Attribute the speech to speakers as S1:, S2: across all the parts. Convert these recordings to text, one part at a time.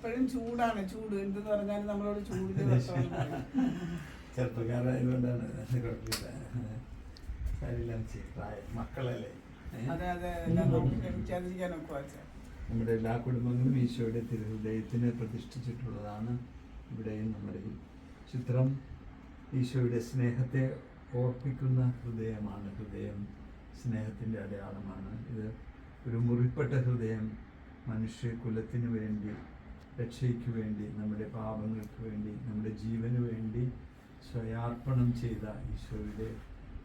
S1: എപ്പോഴും ചൂടാണ്. ചൂട്. എന്തെന്ന് പറഞ്ഞാലും നമ്മളോട് ചൂടിന്റെ.
S2: ചെറുപ്പക്കാരായതുകൊണ്ടാണ് കുഴപ്പമില്ല. സാരില്ല പ്രായം. മക്കളല്ലേ?
S1: അതെ അതെ. വെച്ചാൽ
S2: നമ്മുടെ എല്ലാ കുടുംബങ്ങളും ഈശോയുടെ തിരുഹൃദയത്തിന് പ്രതിഷ്ഠിച്ചിട്ടുള്ളതാണ് ഇവിടെയും നമ്മുടെ ഈ ചിത്രം. ഈശോയുടെ സ്നേഹത്തെ ഓർപ്പിക്കുന്ന ഹൃദയമാണ്. ഹൃദയം സ്നേഹത്തിന്റെ അടയാളമാണ്. ഇത് ഒരു മുറിപ്പെട്ട ഹൃദയം മനുഷ്യകുലത്തിന് വേണ്ടി രക്ഷയ്ക്ക് വേണ്ടി നമ്മുടെ പാപങ്ങൾക്ക് വേണ്ടി നമ്മുടെ ജീവന് വേണ്ടി സ്വയാർപ്പണം ചെയ്ത ഈശോയുടെ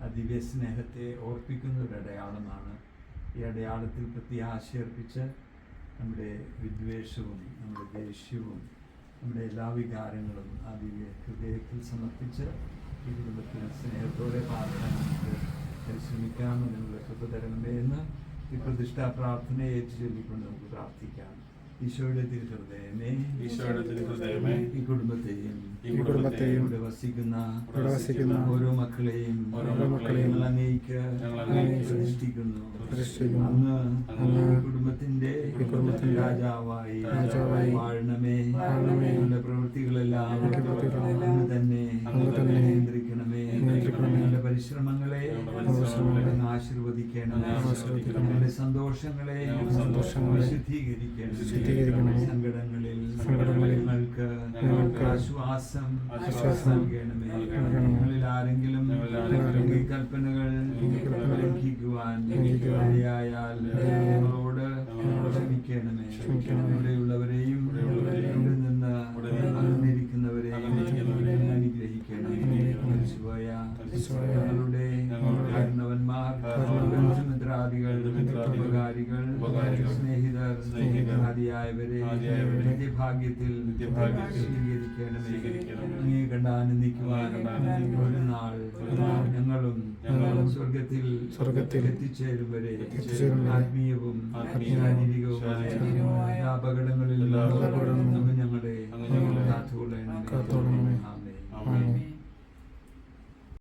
S2: അതിവ്യ സ്നേഹത്തെ ഓർപ്പിക്കുന്ന ഒരു അടയാളമാണ് ഈ അടയാളത്തിൽ പ്രത്യാശയർപ്പിച്ച് നമ്മുടെ വിദ്വേഷവും നമ്മുടെ ദേഷ്യവും നമ്മുടെ എല്ലാ വികാരങ്ങളും ആ ദിവ്യ ഹൃദയത്തിൽ സമർപ്പിച്ച് ഈ കുടുംബത്തിന് സ്നേഹത്തോടെ പാർക്കാൻ നമുക്ക് പരിശ്രമിക്കാം അതിനുള്ള കൃപ തരണമേ എന്ന് ഈ പ്രതിഷ്ഠാ പ്രാർത്ഥനയെ ഏറ്റുചൊല്ലിക്കൊണ്ട് നമുക്ക് പ്രാർത്ഥിക്കാം. ഈശോയുടെ തിരുഹൃദയമേ
S3: ഈശോയുടെ തിരുഹൃദയമേ,
S2: ഈ കുടുംബത്തെയും
S3: ഈ കുടുംബത്തെയും
S2: ഇവിടെ വസിക്കുന്ന
S3: ഇവിടെ വസിക്കുന്ന
S2: ഓരോ മക്കളെയും
S3: മക്കളെയും
S2: കുടുംബത്തിന്റെ
S3: കുടുംബത്തിന്റെ
S2: രാജാവായി
S3: രാജാവായി
S2: വാഴണമേ.
S3: വാഴണമേ.
S2: പ്രവൃത്തികളെല്ലാം അങ്ങ് ആശീർവദിക്കണമേ സന്തോഷങ്ങളെ. സങ്കടങ്ങളിൽ ഞങ്ങൾക്ക് ആശ്വാസം നൽകണമേ. ഞങ്ങളിൽ ആരെങ്കിലും ഈ കൽപ്പനകൾ ലംഘിക്കുവാൻ ഇടയായാൽ ഞങ്ങളോട്
S3: ഞങ്ങളോട്
S2: ക്ഷമിക്കണമേ. പരിശുദ്ധമായ ഞങ്ങളുടെ ബന്ധുമിത്രാദികൾ
S3: ബന്ധുമിത്രാദികൾ,
S2: ഉപകാരികൾ സ്നേഹിതർ ആദിയായവരെ നിത്യഭാഗ്യത്തിൽ സ്വീകരിക്കണമേ. കണ്ട് ആനന്ദിക്കുവാൻ ഒരു നാൾ ഞങ്ങളും സ്വർഗത്തിൽ
S3: സ്വർഗത്തിൽ
S2: എത്തിച്ചേരും വരെ ആത്മീയവും ശാരീരികവുമായ
S3: അപകടങ്ങളിൽ
S2: നമ്മെ